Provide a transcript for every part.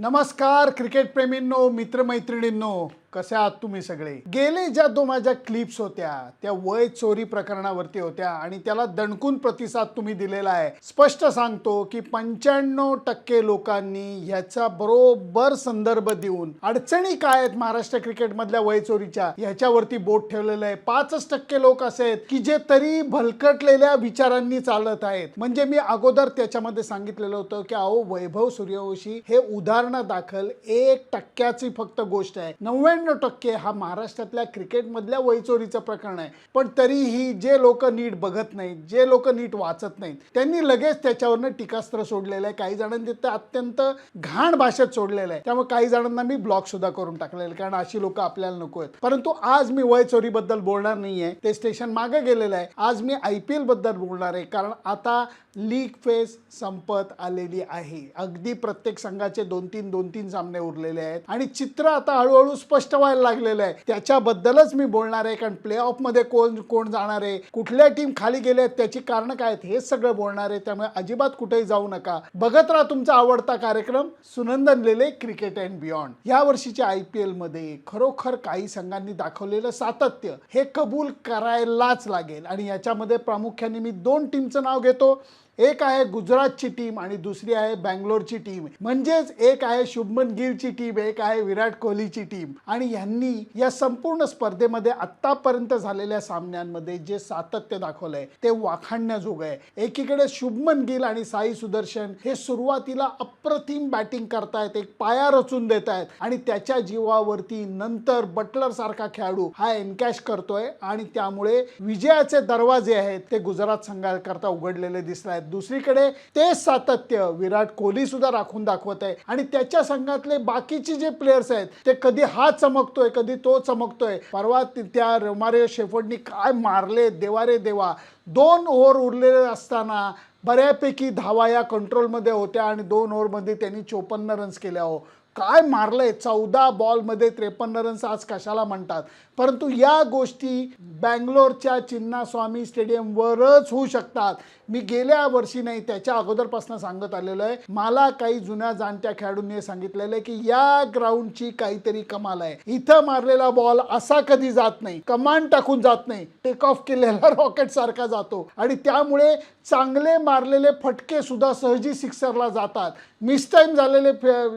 नमस्कार क्रिकेटप्रेमींनो मित्रमैत्रिणींनो. कसे आहात तुम्ही सगळे? गेले ज्या दो माझ्या क्लिप्स होत्या त्या वय चोरी प्रकरणावरती होत्या आणि त्याला दणकून प्रतिसाद तुम्ही दिलेला आहे. स्पष्ट सांगतो की पंच्याण्णव टक्के लोकांनी ह्याचा बरोबर संदर्भ देऊन अडचणी काय आहेत महाराष्ट्र क्रिकेटमधल्या वय चोरीच्या ह्याच्यावरती बोट ठेवलेलं आहे. पाचच टक्के लोक असे आहेत की जे तरी भलकटलेल्या विचारांनी चालत आहेत. म्हणजे मी अगोदर त्याच्यामध्ये सांगितलेलं होतं की अहो वैभव सूर्यवंशी हे उदाहरणादाखल एक टक्क्याची फक्त गोष्ट आहे. नव्याण्णव टक्के हा महाराष्ट्रातल्या क्रिकेटमधल्या वैचोरीचं प्रकरण आहे. पण तरीही जे लोक नीट बघत नाहीत जे लोक नीट वाचत नाहीत त्यांनी लगेच त्याच्यावरनं टीकास्त्र सोडलेलं आहे. काही जणांनी ते अत्यंत घाण भाषेत सोडलेलं आहे. त्यामुळे काही जणांना मी ब्लॉक सुद्धा करून टाकलेलं कारण अशी लोक आपल्याला नको आहेत. परंतु आज मी वय चोरीबद्दल बोलणार नाहीये ते स्टेशन मागे गेलेलं आहे. आज मी आय पी एलबद्दल बोलणार आहे कारण आता लीग फेज संपत आलेली आहे. अगदी प्रत्येक संघाचे दोन तीन दोन तीन सामने उरलेले आहेत. आणि चित्र आता हळूहळू स्पष्ट व्हायला लागलेलं आहे. त्याच्याबद्दलच मी बोलणार आहे कारण प्ले मध्ये कोण कोण जाणार आहे कुठल्या टीम खाली गेल्या आहेत त्याची कारणं काय आहेत हेच सगळं बोलणार आहे. त्यामुळे अजिबात कुठेही जाऊ नका. बघत राहा तुमचा आवडता कार्यक्रम Sunandan Lele cricket and beyond या वर्षीच्या आय पी एलमध्ये खरोखर काही संघांनी दाखवलेलं सातत्य हे कबूल करायलाच लागेल. आणि याच्यामध्ये प्रामुख्याने मी दोन टीमचं नाव घेतो. एक आहे गुजरातची टीम आणि दुसरी आहे बँगलोरची टीम. म्हणजेच एक आहे शुभमन गिलची टीम एक आहे विराट कोहलीची टीम. आणि यांनी या संपूर्ण स्पर्धेमध्ये आत्तापर्यंत झालेल्या सामन्यांमध्ये जे सातत्य दाखवलंय ते वाखाणण्याजोगं आहे. एकीकडे शुभमन गिल आणि साई सुदर्शन हे सुरुवातीला अप्रतिम बॅटिंग करतायत एक पाया रचून देत आहेत आणि त्याच्या जीवावरती नंतर बटलर सारखा खेळाडू हा एनकॅश करतोय आणि त्यामुळे विजयाचे दरवाजे आहेत ते गुजरात संघाकरता उघडलेले दिसत आहेत दुसरीकडे ते सातत्य विराट कोहली सुद्धा राखून दाखवत आहे. आणि त्याच्या संघातले बाकीचे जे प्लेयर्स आहेत ते कधी हा चमकतोय कधी तो चमकतोय. परवा ति- त्या रोमारियो शेफर्डनी काय मारले देवा रे देवा. दोन ओव्हर उरलेले असताना बऱ्यापैकी धावा या कंट्रोलमध्ये होत्या आणि दोन ओव्हरमध्ये त्यांनी चोपन्न रन्स केल्या हो. काय मारलंय? चौदा बॉलमध्ये त्रेपन्न रन्स आज कशाला म्हणतात? परंतु या गोष्टी बँगलोरच्या चिन्नास्वामी स्टेडियमवरच होऊ शकतात. मी गेल्या वर्षी नाही त्याच्या अगोदरपासून सांगत आलेलो आहे. मला काही जुन्या जाणत्या खेळाडूंनी सांगितलेलं आहे की या ग्राउंडची काहीतरी कमाल आहे. इथं मारलेला बॉल असा कधी जात नाही. कमांड टाकून जात नाही. टेक ऑफ केलेला रॉकेट सारखा जातो. आणि त्यामुळे चांगले मारलेले फटके सुद्धा सहजी सिक्सरला जातात. मिस टाईम झालेले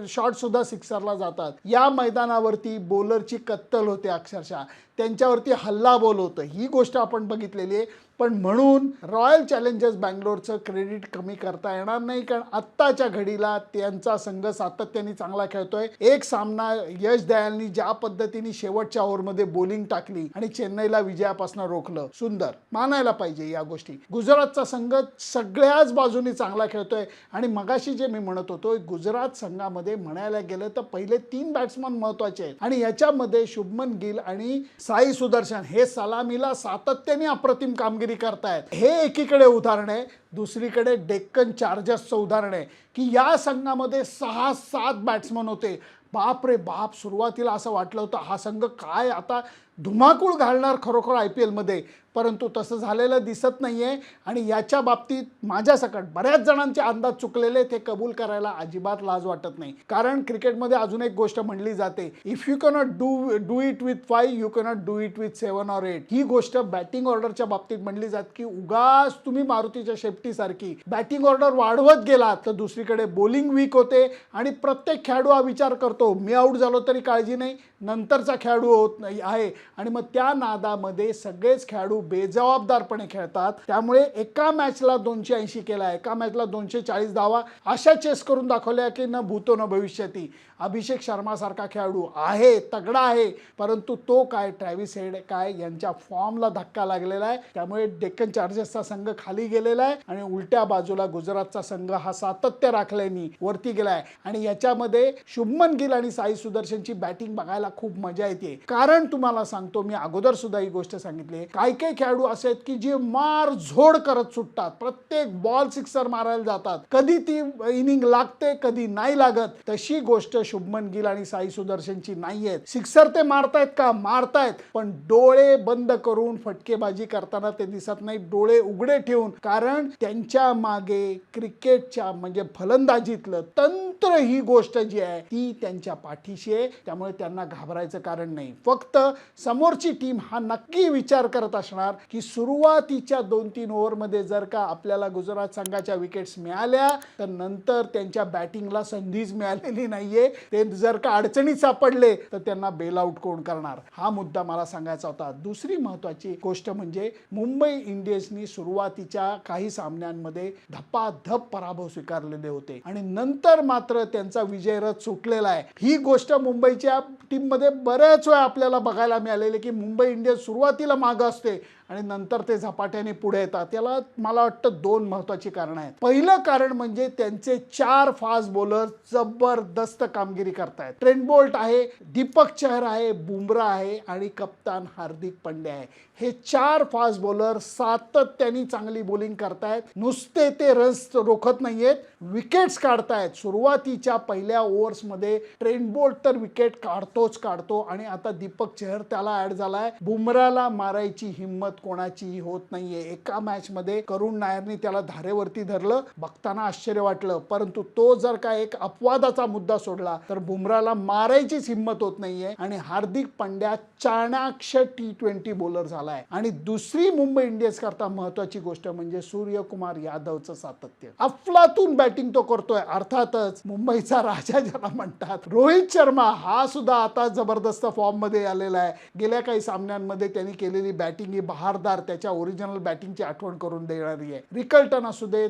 शॉट सुद्धा सिक्सरला जातात. या मैदानावरती बॉलरची कत्तल होते अक्षरशः. त्यांच्यावरती हल्ला बोल होतं. ही गोष्ट आपण बघितलेली आहे. पण म्हणून रॉयल चॅलेंजर्स बँगलोरचं क्रेडिट कमी करता येणार नाही कारण आत्ताच्या घडीला त्यांचा संघ सातत्याने चांगला खेळतोय. एक सामना यश दयालनी ज्या पद्धतीने शेवटच्या ओव्हरमध्ये बॉलिंग टाकली आणि चेन्नईला विजयापासून रोखलं. सुंदर. मानायला पाहिजे या गोष्टी. गुजरातचा संघ सगळ्याच बाजूनी चांगला खेळतोय. आणि मगाशी जे मी म्हणत होतो गुजरात संघामध्ये म्हणायला गेलं तर पहिले तीन बॅट्समन महत्त्वाचे आहेत. आणि याच्यामध्ये शुभमन गिल आणि साई सुदर्शन हे सलामीला सातत्याने अप्रतिम कामगिरी करतायत. हे एकीकडे उदाहरण आहे दुसरीकडे डेक्कन चार्जर्सचं उदाहरण आहे की या संघामध्ये सहा सात बॅट्समन होते. बाप रे बाप सुरुवातीला असं वाटलं होतं हा संघ काय आता धुमाकूळ घालणार खरोखर आय पी एलमध्ये? परंतु तसं झालेलं दिसत नाही आहे आणि याच्या बाबतीत माझ्यासकट बऱ्याच जणांचे अंदाज चुकलेले ते कबूल करायला अजिबात लाज वाटत नाही. कारण क्रिकेटमध्ये अजून एक गोष्ट म्हणली जाते if you cannot do do it with five you cannot do it with seven or eight ही गोष्ट बॅटिंग ऑर्डरच्या बाबतीत म्हणली जात की उगाच तुम्ही मारुतीच्या शेपटीसारखी बॅटिंग ऑर्डर वाढवत गेलात. तर दुसरीकडे बॉलिंग वीक होते आणि प्रत्येक खेळाडू हा विचार करतो मी आऊट झालो तरी काळजी नाही. नंतरचा खेळाडू होत नाही आहे. आणि मग त्या नादामध्ये सगळेच खेळाडू बेजबाबदारपणे खेळतात. त्यामुळे एका मॅचला दोनशे ऐंशी केला एका मॅचला दोनशे चाळीस धावा अशा चेस करून दाखवल्या की न भूतो न भविष्यती. अभिषेक शर्मासारखा खेळाडू आहे तगडा आहे परंतु तो काय ट्रॅव्हिस हेड काय यांच्या फॉर्मला धक्का लागलेला आहे. त्यामुळे डेक्कन चार्जेसचा संघ खाली गेलेला आहे आणि उलट्या बाजूला गुजरातचा संघ हा सातत्य राखल्याने वरती गेलाय आणि याच्यामध्ये शुभमन गिल पाटील आणि साई सुदर्शनची बॅटिंग बघायला खूप मजा येते. कारण तुम्हाला सांगतो मी अगोदर सुद्धा ही गोष्ट सांगितली काही काही खेळाडू असे आहेत की जे मार झोड करत सुटतात. प्रत्येक बॉल सिक्सर मारायला जातात. कधी ती इनिंग लागते कधी नाही लागत. तशी गोष्ट शुभमन गिल आणि साई सुदर्शनची नाही आहेत. सिक्सर ते मारतायत का? मारतायत. पण डोळे बंद करून फटकेबाजी करताना ते दिसत नाही. डोळे उघडे ठेवून. कारण त्यांच्या मागे क्रिकेटच्या म्हणजे फलंदाजीतलं तंत्र ही गोष्ट जी आहे ती त्यांच्या पाठीशी आहे. त्यामुळे त्यांना घाबरायचं कारण नाही. फक्त समोरची टीम हा नक्की विचार करत असणार की सुरुवातीच्या दोन तीन ओव्हरमध्ये जर का आपल्याला गुजरात संघाच्या विकेट्स मिळाल्या तर नंतर त्यांच्या बॅटिंगला संधीच मिळालेली नाहीये. ते जर का अडचणीत सापडले तर त्यांना बेल आउट कोण करणार? हा मुद्दा मला सांगायचा होता. दुसरी महत्वाची गोष्ट म्हणजे मुंबई इंडियन्सनी सुरुवातीच्या काही सामन्यांमध्ये धपाधप पराभव स्वीकारलेले होते. आणि नंतर मात्र त्यांचा विजय रथ सुटलेला आहे. ही गोष्ट मुंबईच्या टीममध्ये बऱ्याच वेळा आपल्याला बघायला मिळालेली की मुंबई इंडियन्स सुरुवातीला मागं असते. आणि नंतर ते झपाट्याने पुढे येतात. त्याला मला वाटतं दोन महत्त्वाची कारण आहेत. पहिलं कारण म्हणजे त्यांचे चार फास्ट बॉलर जबरदस्त कामगिरी करतायत. ट्रेंड बोल्ट आहे दीपक चहर आहे बुमरा आहे आणि कप्तान हार्दिक पंड्या आहे. हे चार फास्ट बॉलर सातत्याने चांगली बॉलिंग करतायत. नुसते ते रन्स रोखत नाहीयेत. विकेट्स काढतायत. सुरुवातीच्या पहिल्या ओव्हर्समध्ये ट्रेंड बोल्ट तर विकेट काढतोच काढतो आणि आता दीपक चहर त्याला ऍड झालाय. बुमराला मारायची हिंमत कोणाचीही होत नाहीये. एका मॅचमध्ये करुण नायरनी त्याला धारेवरती धरलं. बघताना आश्चर्य वाटलं. परंतु तो जर का एक अपवादाचा मुद्दा सोडला तर बुमराला मारायचीच हिंमत होत नाहीये आणि हार्दिक पंड्या चाणाक्ष टी ट्वेंटी बॉलर झालाय. आणि दुसरी मुंबई इंडियन्स करता महत्वाची गोष्ट म्हणजे सूर्यकुमार यादवचं सातत्य. अफलातून बॅटिंग तो करतोय. अर्थातच मुंबईचा राजा ज्याला म्हणतात रोहित शर्मा हा सुद्धा आता जबरदस्त फॉर्ममध्ये आलेला आहे. गेल्या काही सामन्यांमध्ये त्यांनी केलेली बॅटिंग ही धारदार त्याच्या ओरिजिनल बॅटिंगची आठवण करून देणारी आहे. रिकल्टन असू देत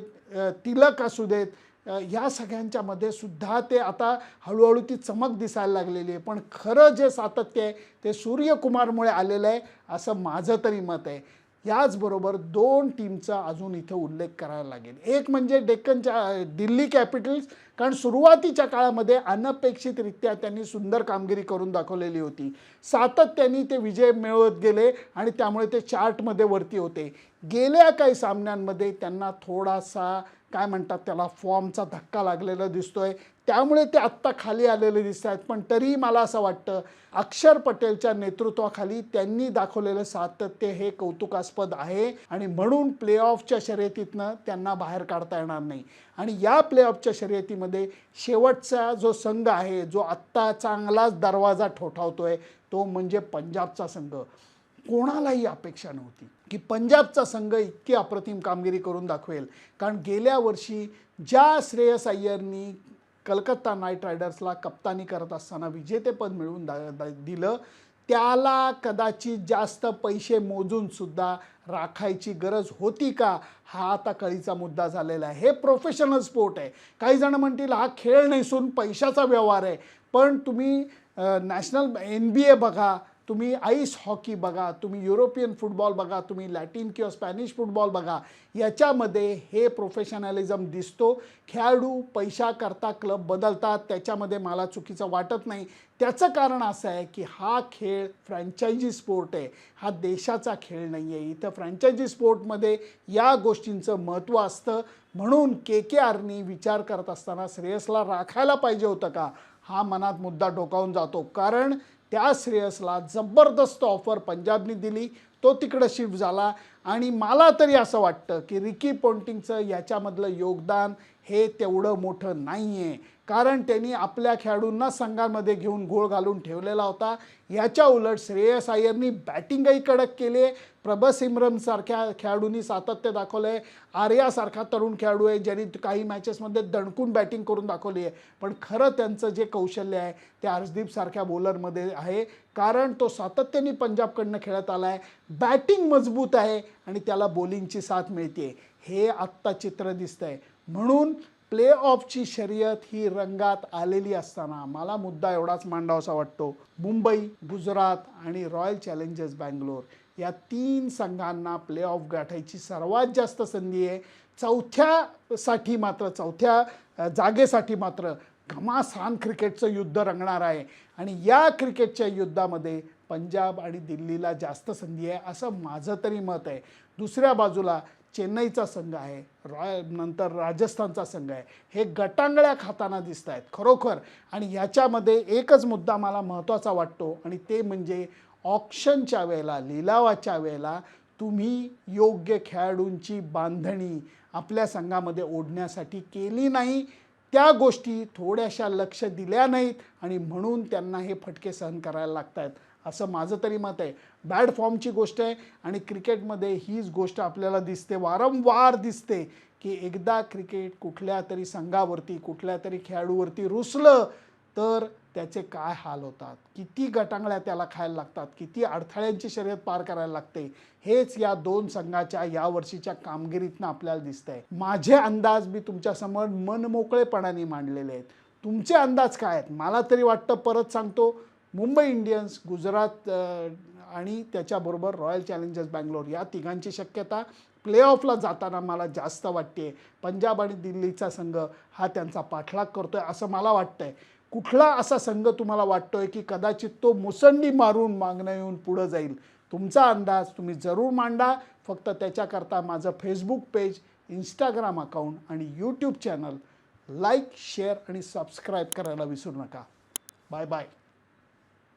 तिलक असू देत या सगळ्यांच्या मध्ये सुद्धा ते आता हळूहळू ती चमक दिसायला लागलेली आहे. पण खरं जे सातत्य आहे ते सूर्यकुमारमुळे आलेलं आहे असं माझं तरी मत आहे. याचबरोबर दोन टीमचा अजून इथं उल्लेख करायला लागेल. एक म्हणजे डेक्कनच्या दिल्ली कॅपिटल्स कारण सुरुवातीच्या काळामध्ये अनपेक्षितरित्या त्यांनी सुंदर कामगिरी करून दाखवलेली होती. सातत्याने ते विजय मिळवत गेले आणि त्यामुळे ते चार्टमध्ये वरती होते. गेल्या काही सामन्यांमध्ये त्यांना थोडासा काय म्हणतात त्याला फॉर्मचा धक्का लागलेला दिसतोय. त्यामुळे ते आत्ता खाली आलेले दिसत आहेत. पण तरीही मला असं वाटतं अक्षर पटेलच्या नेतृत्वाखाली त्यांनी दाखवलेलं सातत्य हे कौतुकास्पद आहे आणि म्हणून प्लेऑफच्या शर्यतीतनं त्यांना बाहेर काढता येणार नाही. आणि या प्लेऑफच्या शर्यतीमध्ये शेवटचा जो संघ आहे जो आत्ता चांगलाच दरवाजा ठोठावतोय तो म्हणजे पंजाबचा संघ. कोणालाही अपेक्षा नव्हती की पंजाबचा संघ इतकी अप्रतिम कामगिरी करून दाखवेल. कारण गेल्या वर्षी ज्या श्रेयस अय्यरनी कलकत्ता नाईट रायडर्सला कप्तानी करत असताना विजेतेपद मिळवून दा दिलं त्याला कदाचित जास्त पैसे मोजूनसुद्धा राखायची गरज होती का हा आता कळीचा मुद्दा झालेला आहे. हे प्रोफेशनल स्पोर्ट आहे. काही जण म्हणतील हा खेळ नसून पैशाचा व्यवहार आहे. पण तुम्ही नॅशनल एन बी ए बघा तुम्ही आईस हॉकी बघा तुम्ही युरोपियन फुटबॉल बघा तुम्ही लॅटिन किंवा स्पॅनिश फुटबॉल बघा याच्यामध्ये हे प्रोफेशनॅलिझम दिसतो. खेळाडू पैशाकरता क्लब बदलतात त्याच्यामध्ये मला चुकीचं वाटत नाही. त्याचं कारण असं आहे की हा खेळ फ्रँचायझी स्पोर्ट आहे. हा देशाचा खेळ नाही आहे इथं फ्रँचायझी स्पोर्टमध्ये या गोष्टींचं महत्त्व असतं. म्हणून के के आरनी विचार करत असताना श्रेयसला राखायला पाहिजे होतं का? हा मनात मुद्दा डोकावून जातो. कारण त्या श्रेयसला जबरदस्त ऑफर पंजाबनी दिली तो तिकडं शिफ्ट झाला. आणि मला तरी असं वाटतं की रिकी पोंटिंगचं याच्यामधलं योगदान हे तेवढं मोठं नाही आहे कारण त्यांनी आपल्या खेळाडूंना संघामध्ये घेऊन गोळ घालून ठेवलेला होता. याच्या उलट श्रेयस अय्यरनी बॅटिंगही कडक केली. आहे प्रभस इम्रनसारख्या खेळाडूंनी सातत्य दाखवलं आहे आर्यासारखा तरुण खेळाडू आहे ज्यांनी काही मॅचेसमध्ये दणकून बॅटिंग करून दाखवली आहे. पण खरं त्यांचं जे कौशल्य आहे ते हर्षदीपसारख्या बॉलरमध्ये आहे. कारण तो सातत्याने पंजाबकडनं खेळत आला आहे बॅटिंग मजबूत आहे आणि त्याला बॉलिंगची साथ मिळते हे आत्ता चित्र दिसतंय. म्हणून प्ले ऑफची शर्यत ही रंगात आलेली असताना मला मुद्दा एवढाच मांडावासा वाटतो. मुंबई गुजरात आणि रॉयल चॅलेंजर्स बँगलोर या तीन संघांना प्ले ऑफ गाठायची सर्वात जास्त संधी आहे. चौथ्यासाठी मात्र चौथ्या जागेसाठी मात्र घमासान क्रिकेटचं युद्ध रंगणार आहे. आणि या क्रिकेटच्या युद्धामध्ये पंजाब आणि दिल्लीला जास्त संधी आहे असं माझं तरी मत आहे. दुसऱ्या बाजूला चेन्नईचा संघ आहे रॉय नंतर राजस्थानचा संघ आहे. हे गटांगळ्या खाताना दिसत आहेत खरोखर. आणि याच्यामध्ये एकच मुद्दा मला महत्त्वाचा वाटतो आणि ते म्हणजे ऑप्शनच्या वेळेला लिलावाच्या वेळेला तुम्ही योग्य खेळाडूंची बांधणी आपल्या संघामध्ये ओढण्यासाठी केली नाही. त्या गोष्टी थोड्याशा लक्ष दिल्या नाहीत आणि म्हणून त्यांना हे फटके सहन करायला लागत आहेत असं माझं तरी मत आहे. बॅड फॉर्मची गोष्ट आहे आणि क्रिकेटमध्ये हीच गोष्ट आपल्याला दिसते वारंवार दिसते की एकदा क्रिकेट कुठल्या तरी संघावरती कुठल्या तरी खेळाडूवरती रुसलं तर त्याचे काय हाल होतात? किती गटांगळ्या त्याला खायला लागतात? किती अडथळ्यांची शर्यत पार करायला लागते? हेच या दोन संघाच्या या वर्षीच्या कामगिरीतनं आपल्याला दिसतंय. माझे अंदाज मी तुमच्यासमोर मनमोकळेपणाने मांडलेले आहेत. तुमचे अंदाज काय आहेत? मला तरी वाटतं परत सांगतो मुंबई इंडियन्स गुजरात आणि त्याच्याबरोबर रॉयल चॅलेंजर्स बँगलोर या तिघांची शक्यता प्लेऑफला जाताना मला जास्त वाटते पंजाब आणि दिल्लीचा संघ हा त्यांचा पाठलाग करतो आहे असं मला वाटतं आहे कुठला असा संघ तुम्हाला वाटतोय की कदाचित तो मुसंडी मारून मागणं येऊन पुढं जाईल? तुमचा अंदाज तुम्ही जरूर मांडा. फक्त त्याच्याकरता माझं फेसबुक पेज इंस्टाग्राम अकाउंट आणि यूट्यूब चॅनल लाईक शेअर आणि सबस्क्राईब करायला विसरू नका. Bye bye